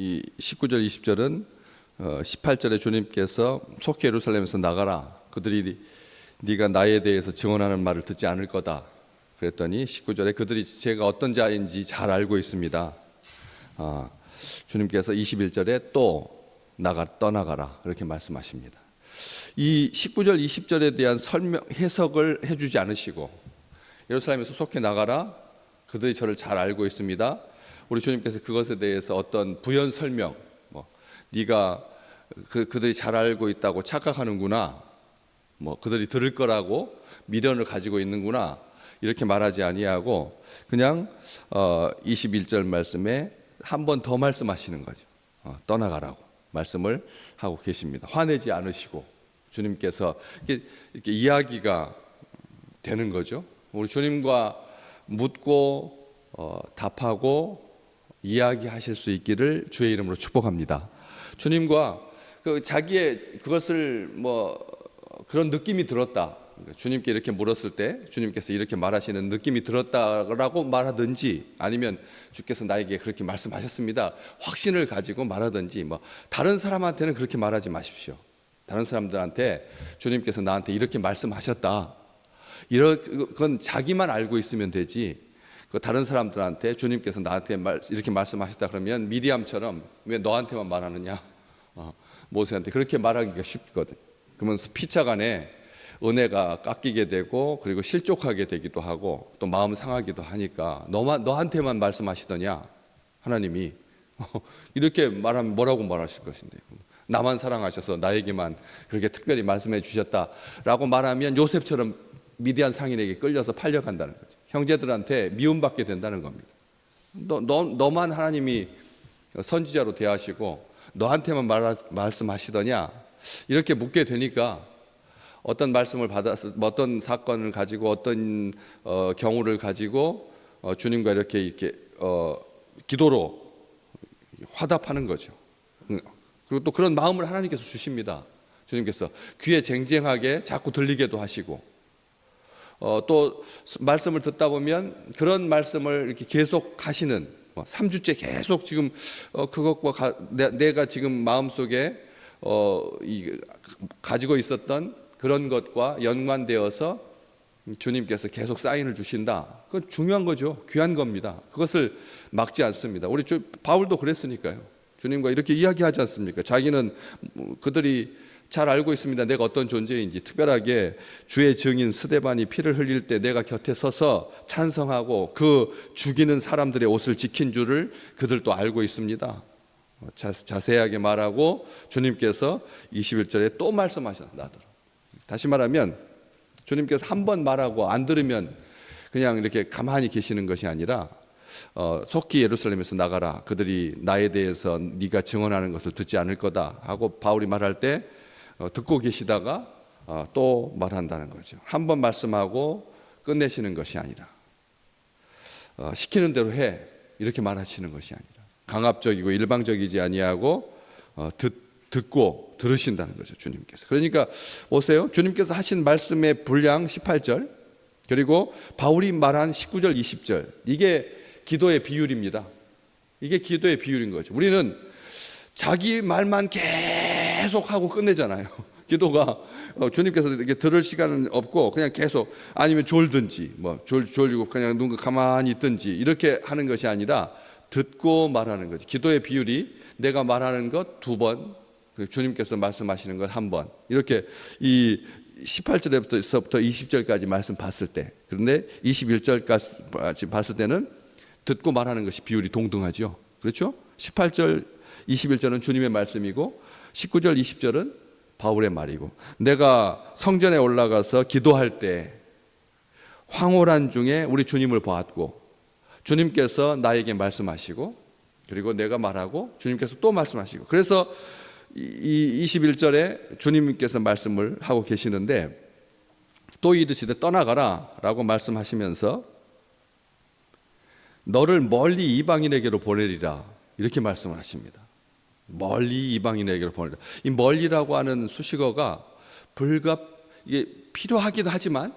이 19절 20절은 어, 18절에 주님께서 속히 예루살렘에서 나가라. 그들이 네가 나에 대해서 증언하는 말을 듣지 않을 거다. 그랬더니 19절에 그들이 제가 어떤 자인지 잘 알고 있습니다. 아, 주님께서 21절에 또 나가 떠나가라 이렇게 말씀하십니다. 이 19절 20절에 대한 설명 해석을 해주지 않으시고 예루살렘에서 속히 나가라 그들이 저를 잘 알고 있습니다. 우리 주님께서 그것에 대해서 어떤 부연 설명 뭐 네가 그 그들이 잘 알고 있다고 착각하는구나. 뭐 그들이 들을 거라고 미련을 가지고 있는구나. 이렇게 말하지 아니하고 그냥 어 21절 말씀에 한 번 더 말씀하시는 거죠. 어, 떠나가라고 말씀을 하고 계십니다. 화내지 않으시고 주님께서 이렇게, 이렇게 이야기가 되는 거죠. 우리 주님과 묻고 어, 답하고 이야기하실 수 있기를 주의 이름으로 축복합니다. 주님과 그 자기의 그것을 뭐 그런 느낌이 들었다. 주님께 이렇게 물었을 때 주님께서 이렇게 말하시는 느낌이 들었다라고 말하든지 아니면 주께서 나에게 그렇게 말씀하셨습니다. 확신을 가지고 말하든지 뭐 다른 사람한테는 그렇게 말하지 마십시오. 다른 사람들한테 주님께서 나한테 이렇게 말씀하셨다. 이런 그건 자기만 알고 있으면 되지. 그 다른 사람들한테 주님께서 나한테 말, 이렇게 말씀하셨다 그러면 미리암처럼 왜 너한테만 말하느냐? 어, 모세한테 그렇게 말하기가 쉽거든. 그러면 피차간에 은혜가 깎이게 되고 그리고 실족하게 되기도 하고 또 마음 상하기도 하니까 너만 너한테만 말씀하시더냐 하나님이 이렇게 말하면 뭐라고 말하실 것인데 나만 사랑하셔서 나에게만 그렇게 특별히 말씀해 주셨다라고 말하면 요셉처럼 미디안 상인에게 끌려서 팔려간다는 거죠. 형제들한테 미움받게 된다는 겁니다. 너, 너, 너만 하나님이 선지자로 대하시고 너한테만 말, 말씀하시더냐 이렇게 묻게 되니까 어떤 말씀을 받았을 어떤 사건을 가지고 어떤 어, 경우를 가지고 어, 주님과 이렇게 이렇게 어, 기도로 화답하는 거죠. 그리고 또 그런 마음을 하나님께서 주십니다. 주님께서 귀에 쟁쟁하게 자꾸 들리게도 하시고 어, 또 말씀을 듣다 보면 그런 말씀을 이렇게 계속 하시는 뭐 3주째 계속 지금 어, 그것과 가, 내, 가 지금 마음속에 어, 이, 가지고 있었던 그런 것과 연관되어서 주님께서 계속 사인을 주신다. 그건 중요한 거죠. 귀한 겁니다. 그것을 막지 않습니다. 우리 주, 바울도 그랬으니까요. 주님과 이렇게 이야기하지 않습니까? 자기는 그들이 잘 알고 있습니다. 내가 어떤 존재인지 특별하게 주의 증인 스데반이 피를 흘릴 때 내가 곁에 서서 찬성하고 그 죽이는 사람들의 옷을 지킨 줄을 그들도 알고 있습니다. 자, 자세하게 말하고 주님께서 21절에 또 말씀하셨다. 나더러. 다시 말하면 주님께서 한 번 말하고 안 들으면 그냥 이렇게 가만히 계시는 것이 아니라 어, 속히 예루살렘에서 나가라. 그들이 나에 대해서 네가 증언하는 것을 듣지 않을 거다 하고 바울이 말할 때 어, 듣고 계시다가 어, 또 말한다는 거죠. 한 번 말씀하고 끝내시는 것이 아니라 어, 시키는 대로 해 이렇게 말하시는 것이 아니라 강압적이고 일방적이지 아니하고 어, 듣 듣고 들으신다는 거죠, 주님께서. 그러니까 오세요. 주님께서 하신 말씀의 분량 18절, 그리고 바울이 말한 19절, 20절. 이게 기도의 비율입니다. 이게 기도의 비율인 거죠. 우리는 자기 말만 계속 하고 끝내잖아요. 기도가 어, 주님께서 이렇게 들을 시간은 없고 그냥 계속 아니면 졸든지 뭐 졸, 졸리고 그냥 눈 가만히 있든지 이렇게 하는 것이 아니라 듣고 말하는 거죠. 기도의 비율이 내가 말하는 것 두 번, 그 주님께서 말씀하시는 것 한 번. 이렇게 이 18절에부터 20절까지 말씀 봤을 때, 그런데 21절까지 봤을 때는 듣고 말하는 것이 비율이 동등하죠. 그렇죠? 18절, 21절은 주님의 말씀이고 19절, 20절은 바울의 말이고 내가 성전에 올라가서 기도할 때 황홀한 중에 우리 주님을 보았고 주님께서 나에게 말씀하시고 그리고 내가 말하고 주님께서 또 말씀하시고 그래서 이 21절에 주님께서 말씀을 하고 계시는데 또 이르시되 떠나가라 라고 말씀하시면서 너를 멀리 이방인에게로 보내리라 이렇게 말씀을 하십니다. 멀리 이방인에게로 보내리라. 이 멀리라고 하는 수식어가 불갑 이게 필요하기도 하지만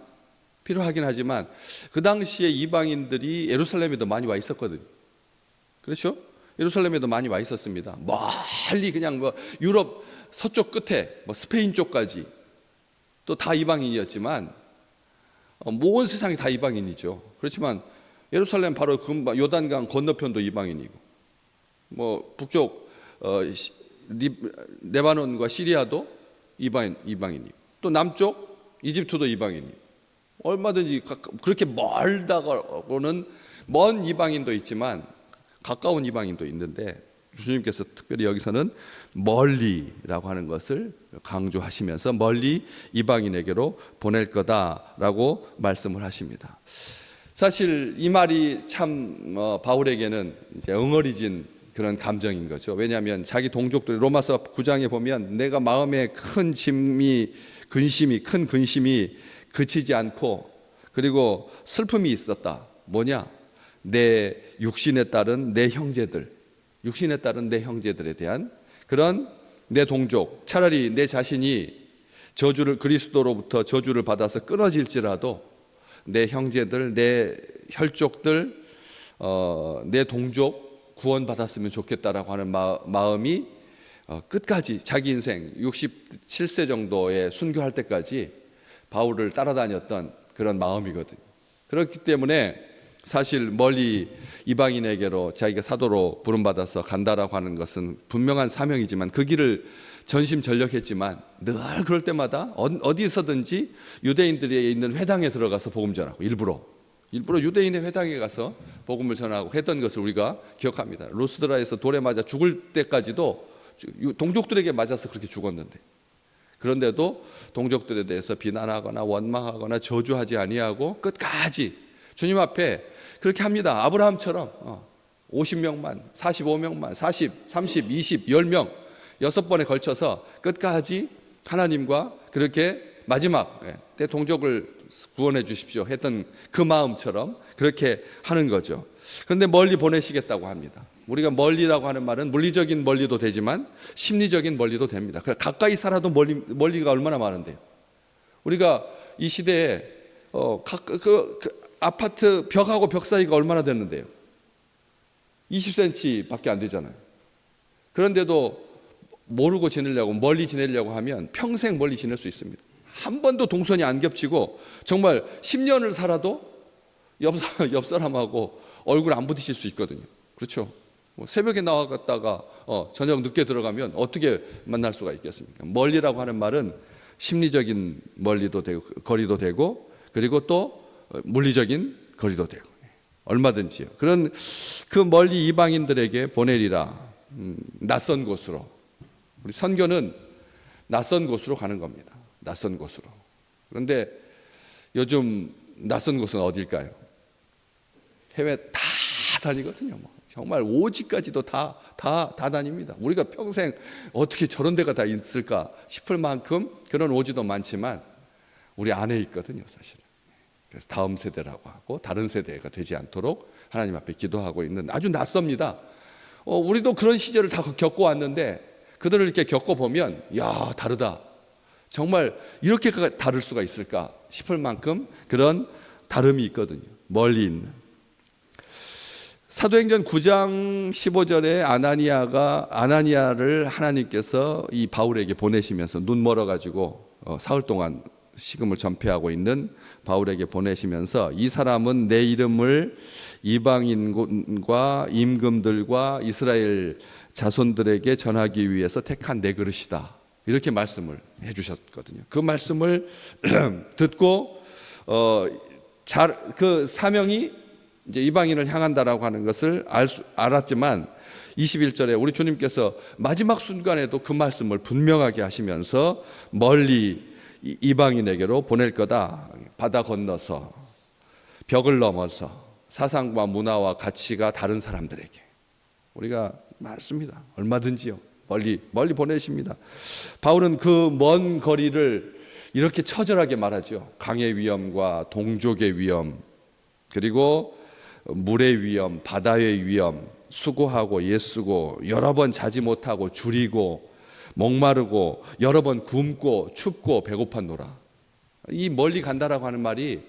필요하긴 하지만 그 당시에 이방인들이 예루살렘에도 많이 와 있었거든요. 그렇죠? 예루살렘에도 많이 와 있었습니다. 멀리 그냥 뭐 유럽 서쪽 끝에 뭐 스페인 쪽까지 또 다 이방인이었지만 어, 모든 세상이 다 이방인이죠. 그렇지만 예루살렘 바로 금방 요단강 건너편도 이방인이고 뭐 북쪽 레바논과 시리아도 이방인 이방인이고 또 남쪽 이집트도 이방인이고 얼마든지 그렇게 멀다고는 먼 이방인도 있지만 가까운 이방인도 있는데 주님께서 특별히 여기서는 멀리라고 하는 것을 강조하시면서 멀리 이방인에게로 보낼 거다라고 말씀을 하십니다. 사실 이 말이 참 어, 바울에게는 이제 엉어리진 그런 감정인 거죠. 왜냐하면 자기 동족들 로마서 9장에 보면 내가 마음에 큰 짐이 근심이 큰 근심이 그치지 않고 그리고 슬픔이 있었다. 뭐냐? 내 육신에 따른 내 형제들, 육신에 따른 내 형제들에 대한 그런 내 동족, 차라리 내 자신이 저주를 그리스도로부터 저주를 받아서 끊어질지라도 내 형제들, 내 혈족들, 어, 내 동족 구원받았으면 좋겠다라고 하는 마, 마음이 어, 끝까지 자기 인생 67세 정도에 순교할 때까지 바울을 따라다녔던 그런 마음이거든요. 그렇기 때문에 사실 멀리 이방인에게로 자기가 사도로 부름받아서 간다라고 하는 것은 분명한 사명이지만 그 길을 전심전력했지만 늘 그럴 때마다 어- 어디서든지 유대인들이 있는 회당에 들어가서 복음 전하고 일부러 일부러 유대인의 회당에 가서 복음을 전하고 했던 것을 우리가 기억합니다. 루스드라에서 돌에 맞아 죽을 때까지도 동족들에게 맞아서 그렇게 죽었는데 그런데도 동족들에 대해서 비난하거나 원망하거나 저주하지 아니하고 끝까지 주님 앞에 그렇게 합니다. 아브라함처럼 어, 50명만, 45명만, 40, 30, 20, 10명 여섯 번에 걸쳐서 끝까지 하나님과 그렇게 마지막 예, 때 동족을 구원해 주십시오 했던 그 마음처럼 그렇게 하는 거죠. 그런데 멀리 보내시겠다고 합니다. 우리가 멀리라고 하는 말은 물리적인 멀리도 되지만 심리적인 멀리도 됩니다. 그 가까이 살아도 멀리 멀리가 얼마나 많은데요. 우리가 이 시대에 어, 각, 그, 그 아파트 벽하고 벽 사이가 얼마나 됐는데요. 20cm밖에 안 되잖아요. 그런데도 모르고 지내려고 멀리 지내려고 하면 평생 멀리 지낼 수 있습니다. 한 번도 동선이 안 겹치고 정말 10년을 살아도 옆, 사- 옆 사람하고 얼굴 안 부딪힐 수 있거든요. 그렇죠? 뭐 새벽에 나갔다가 어, 저녁 늦게 들어가면 어떻게 만날 수가 있겠습니까? 멀리라고 하는 말은 심리적인 멀리도 되고 거리도 되고 그리고 또 어, 물리적인 거리도 되고 얼마든지요. 그런 그 멀리 이방인들에게 보내리라 음, 낯선 곳으로 우리 선교는 낯선 곳으로 가는 겁니다. 낯선 곳으로. 그런데 요즘 낯선 곳은 어딜까요? 해외 다 다니거든요. 뭐. 정말 오지까지도 다, 다, 다 다닙니다. 우리가 평생 어떻게 저런 데가 다 있을까 싶을 만큼 그런 오지도 많지만 우리 안에 있거든요, 사실. 그래서 다음 세대라고 하고 다른 세대가 되지 않도록 하나님 앞에 기도하고 있는 아주 낯섭니다. 어, 우리도 그런 시절을 다 겪고 왔는데 그들을 이렇게 겪어보면, 야, 다르다. 정말 이렇게 다를 수가 있을까 싶을 만큼 그런 다름이 있거든요. 멀리 있는. 사도행전 9장 15절에 아나니아가 아나니아를 하나님께서 이 바울에게 보내시면서 눈 멀어 가지고 어, 사흘 동안 식음을 전폐하고 있는 바울에게 보내시면서 이 사람은 내 이름을 이방인과 임금들과 이스라엘 자손들에게 전하기 위해서 택한 내 그릇이다. 이렇게 말씀을 해 주셨거든요. 그 말씀을 듣고 어, 잘, 그 사명이 이제 이방인을 향한다라고 하는 것을 알 수, 알았지만 21절에 우리 주님께서 마지막 순간에도 그 말씀을 분명하게 하시면서 멀리 이- 이방인에게로 보낼 거다. 바다 건너서 벽을 넘어서 사상과 문화와 가치가 다른 사람들에게 우리가 많습니다. 얼마든지요. 멀리 멀리 보내십니다. 바울은 그 먼 거리를 이렇게 처절하게 말하죠. 강의 위험과 동족의 위험 그리고 물의 위험, 바다의 위험, 수고하고 예쓰고 여러 번 자지 못하고 줄이고 목마르고 여러 번 굶고 춥고 배고팠노라. 이 멀리 간다라고 하는 말이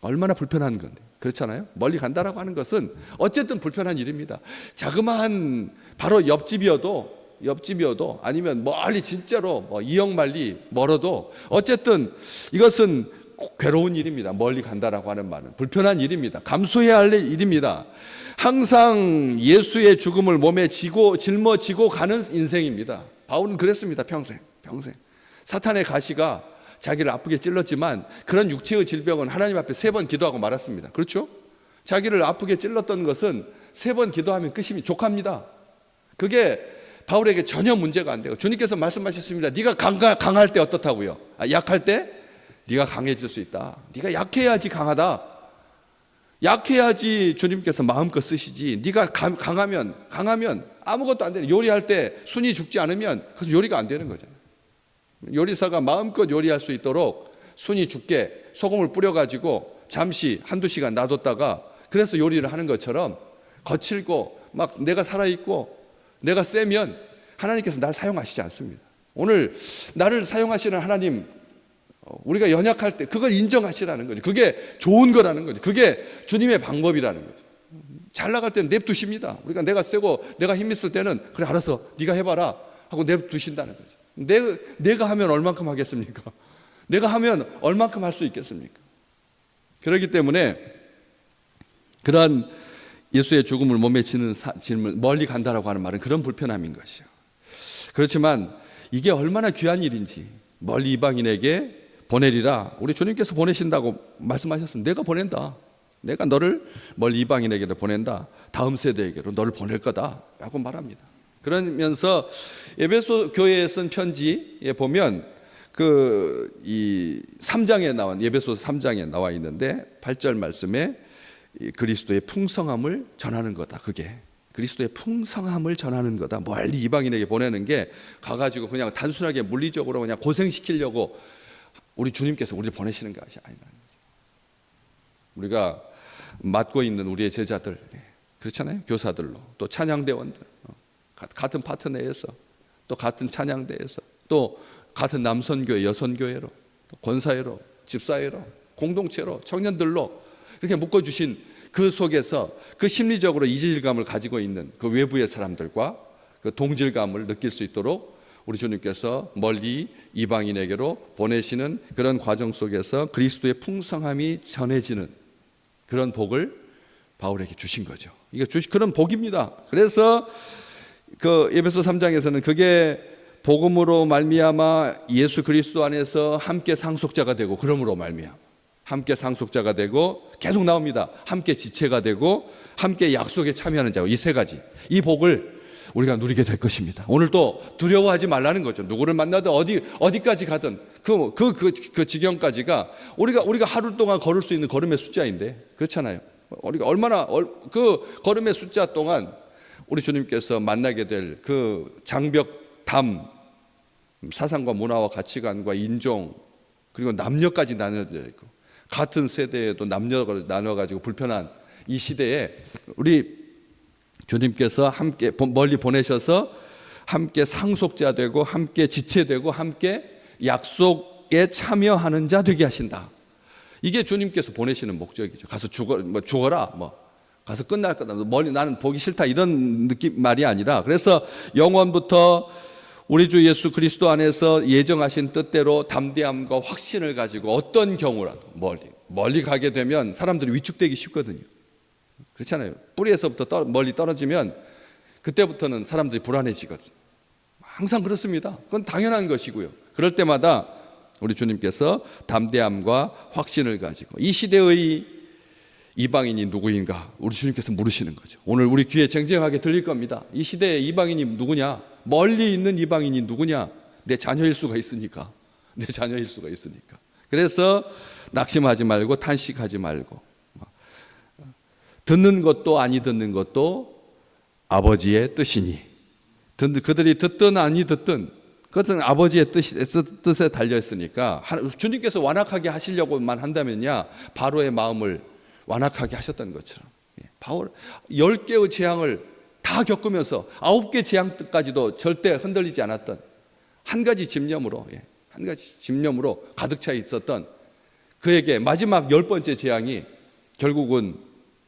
얼마나 불편한 건데. 그렇잖아요. 멀리 간다라고 하는 것은 어쨌든 불편한 일입니다. 자그마한 바로 옆집이어도 옆집이어도 아니면 멀리 진짜로 뭐 이역만리 멀어도 어쨌든 이것은 괴로운 일입니다. 멀리 간다라고 하는 말은 불편한 일입니다. 감수해야 할 일입니다. 항상 예수의 죽음을 몸에 지고 짊어지고 가는 인생입니다. 바울은 그랬습니다. 평생 평생 사탄의 가시가 자기를 아프게 찔렀지만 그런 육체의 질병은 하나님 앞에 세 번 기도하고 말았습니다. 그렇죠? 자기를 아프게 찔렀던 것은 세 번 기도하면 끝입니다. 족합니다. 그게 바울에게 전혀 문제가 안 돼요. 주님께서 말씀하셨습니다. 네가 강가, 강할 때 어떻다고요? 아, 약할 때 네가 강해질 수 있다. 네가 약해야지 강하다. 약해야지 주님께서 마음껏 쓰시지. 네가 강, 강하면 강하면 아무것도 안 되는 요리할 때 순이 죽지 않으면 그래서 요리가 안 되는 거잖아요. 요리사가 마음껏 요리할 수 있도록 순이 죽게 소금을 뿌려 가지고 잠시 한두 시간 놔뒀다가 그래서 요리를 하는 것처럼 거칠고 막 내가 살아 있고 내가 세면 하나님께서 날 사용하시지 않습니다. 오늘 나를 사용하시는 하나님 어, 우리가 연약할 때 그걸 인정하시라는 거죠. 그게 좋은 거라는 거죠. 그게 주님의 방법이라는 거죠. 잘 나갈 때는 냅두십니다. 우리가 내가 세고 내가 힘 있을 때는 그래 알아서 네가 해봐라 하고 냅두신다는 거죠. 내가, 내가 하면 얼만큼 하겠습니까? 내가 하면 얼만큼 할 수 있겠습니까? 그렇기 때문에 그러한 예수의 죽음을 몸에 지는 사, 짐을 멀리 간다라고 하는 말은 그런 불편함인 것이요. 그렇지만 이게 얼마나 귀한 일인지 멀리 이방인에게 보내리라. 우리 주님께서 보내신다고 말씀하셨습니다. 내가 보낸다. 내가 너를 멀리 이방인에게도 보낸다. 다음 세대에게로 너를 보낼 거다라고 말합니다. 그러면서 에베소 교회에 쓴 편지에 보면 그 이 3장에 나온 예배소 3장에 나와 있는데 8절 말씀에 이 그리스도의 풍성함을 전하는 거다. 그게 그리스도의 풍성함을 전하는 거다. 멀리 이방인에게 보내는 게 가가지고 그냥 단순하게 물리적으로 그냥 고생시키려고 우리 주님께서 우리를 보내시는 것이 아니라는 거죠. 우리가 맡고 있는 우리의 제자들 그렇잖아요. 교사들로 또 찬양대원들 어, 같은 파트너에서 또 같은 찬양대에서 또 같은 남선교회 여선교회로 또 권사회로 집사회로 공동체로 청년들로 이렇게 묶어주신 그 속에서 그 심리적으로 이질감을 가지고 있는 그 외부의 사람들과 그 동질감을 느낄 수 있도록 우리 주님께서 멀리 이방인에게로 보내시는 그런 과정 속에서 그리스도의 풍성함이 전해지는 그런 복을 바울에게 주신 거죠. 이게 주시 그런 복입니다. 그래서 그 에베소 3장에서는 그게 복음으로 말미암아 예수 그리스도 안에서 함께 상속자가 되고 그러므로 말미암아 함께 상속자가 되고 계속 나옵니다. 함께 지체가 되고 함께 약속에 참여하는 자. 이세 가지. 이 복을 우리가 누리게 될 것입니다. 오늘 또 두려워하지 말라는 거죠. 누구를 만나든 어디 어디까지 가든 그 그 그 그 지경까지가 우리가 우리가 하루 동안 걸을 수 있는 걸음의 숫자인데 그렇잖아요. 우리가 얼마나 얼- 그 걸음의 숫자 동안 우리 주님께서 만나게 될 그 장벽 담 사상과 문화와 가치관과 인종 그리고 남녀까지 나눠져 있고 같은 세대에도 남녀를 나눠 가지고 불편한 이 시대에 우리 주님께서 함께 멀리 보내셔서 함께 상속자 되고 함께 지체되고 함께 약속에 참여하는 자 되게 하신다. 이게 주님께서 보내시는 목적이죠. 가서 죽어 뭐 죽어라 뭐 가서 끝날 거다. 멀리 나는 보기 싫다 이런 느낌 말이 아니라 그래서 영원부터 우리 주 예수 그리스도 안에서 예정하신 뜻대로 담대함과 확신을 가지고 어떤 경우라도 멀리 멀리 가게 되면 사람들이 위축되기 쉽거든요. 그렇잖아요. 뿌리에서부터 떨- 멀리 떨어지면 그때부터는 사람들이 불안해지거든요. 항상 그렇습니다. 그건 당연한 것이고요. 그럴 때마다 우리 주님께서 담대함과 확신을 가지고 이 시대의 이방인이 누구인가 우리 주님께서 물으시는 거죠. 오늘 우리 귀에 쟁쟁하게 들릴 겁니다. 이 시대의 이방인이 누구냐? 멀리 있는 이방인이 누구냐? 내 자녀일 수가 있으니까. 내 자녀일 수가 있으니까. 그래서 낙심하지 말고 탄식하지 말고 듣는 것도 아니 듣는 것도 아버지의 뜻이니 듣- 그들이 듣든 아니 듣든 그것은 아버지의 뜻이, 뜻에 달려 있으니까 하- 주님께서 완악하게 하시려고만 한다면야 바로의 마음을 완악하게 하셨던 것처럼 예, 바울 열 개의 재앙을 다 겪으면서 아홉 개 재앙 때까지도 절대 흔들리지 않았던 한 가지 집념으로 예, 한 가지 집념으로 가득 차 있었던 그에게 마지막 열 번째 재앙이 결국은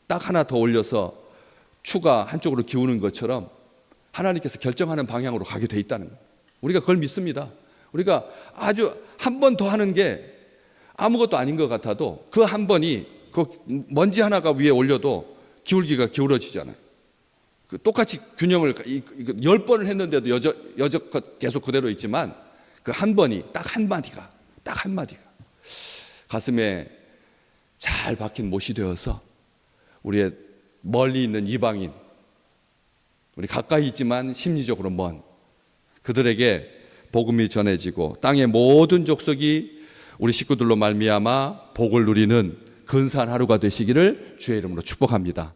딱 하나 더 올려서 추가 한쪽으로 기우는 것처럼 하나님께서 결정하는 방향으로 가게 돼 있다는 거예요. 우리가 그걸 믿습니다. 우리가 아주 한 번 더 하는 게 아무것도 아닌 것 같아도 그 한 번이 그 먼지 하나가 위에 올려도 기울기가 기울어지잖아요. 그 똑같이 균형을 이- 이거 열 번을 했는데도 여적 여적껏 계속 그대로 있지만 그 한 번이 딱 한 마디가 딱 한 마디가 가슴에 잘 박힌 못이 되어서 우리의 멀리 있는 이방인 우리 가까이 있지만 심리적으로 먼 그들에게 복음이 전해지고 땅의 모든 족속이 우리 식구들로 말미암아 복을 누리는 근사한 하루가 되시기를 주의 이름으로 축복합니다.